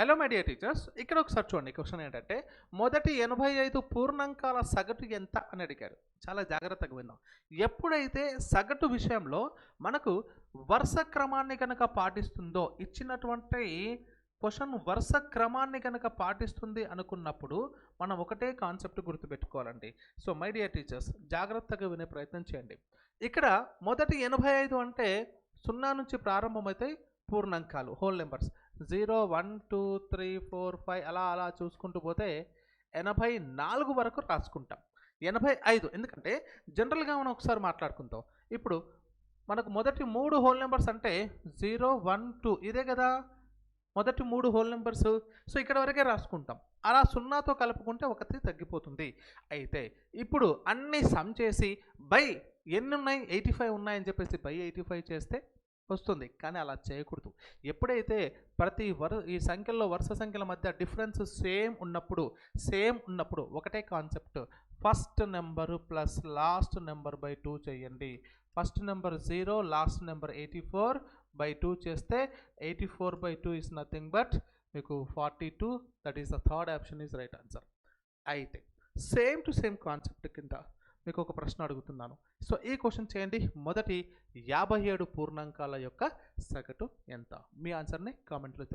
Hello my dear teachers ఇక్కడ ఒకసారి చూడండి క్వశ్చన్ ఏంటంటే మొదటి ఎనభై ఐదు పూర్ణాంకాల సగటు ఎంత అని అడిగారు. చాలా జాగ్రత్తగా విన్నాం ఎప్పుడైతే సగటు విషయంలో మనకు వరుస క్రమాన్ని కనుక పాటిస్తుందో ఇచ్చినటువంటి క్వశ్చన్ వరుస క్రమాన్ని కనుక పాటిస్తుంది అనుకున్నప్పుడు మనం ఒకటే కాన్సెప్ట్ గుర్తుపెట్టుకోవాలండి. సో మై డియర్ టీచర్స్ జాగ్రత్తగా వినే ప్రయత్నం చేయండి. ఇక్కడ మొదటి ఎనభై ఐదు అంటే సున్నా నుంచి ప్రారంభమైతే పూర్ణాంకాలు whole numbers zero one two three four five అలా అలా చూసుకుంటూ పోతే ఎనభై నాలుగు వరకు రాసుకుంటాం. ఎనభై ఐదు ఎందుకంటే జనరల్గా మనం ఒకసారి మాట్లాడుకుంటాం ఇప్పుడు మనకు మొదటి మూడు హోల్ నెంబర్స్ అంటే జీరో వన్ టూ ఇదే కదా? మొదటి మూడు హోల్ నెంబర్స్. సో ఇక్కడ వరకే రాసుకుంటాం. అలా సున్నాతో కలుపుకుంటే ఒకటి తగ్గిపోతుంది. అయితే ఇప్పుడు అన్ని సమ్ చేసి బై ఎన్ని ఉన్నాయి? ఎయిటీ ఫైవ్ ఉన్నాయని చెప్పేసి బై ఎయిటీ ఫైవ్ చేస్తే వస్తుంది. కానీ అలా చేయకూడదు. ఎప్పుడైతే ప్రతి వరు ఈ సంఖ్యల్లో వరుస సంఖ్యల మధ్య డిఫరెన్స్ సేమ్ ఉన్నప్పుడు సేమ్ ఉన్నప్పుడు ఒకటే concept. First number plus last number by two చేయండి. First number zero last number eighty four by two చేస్తే eighty four by two is nothing but మీకు forty two that is the third option is right answer. అయితే same to same concept కింద మీకు ఒక ప్రశ్న అడుగుతున్నాను. So ఈ question చేయండి. మొదటి యాభై ఏడు పూర్ణాంకాల యొక్క సగటు ఎంత? మీ ఆన్సర్ని కామెంట్లో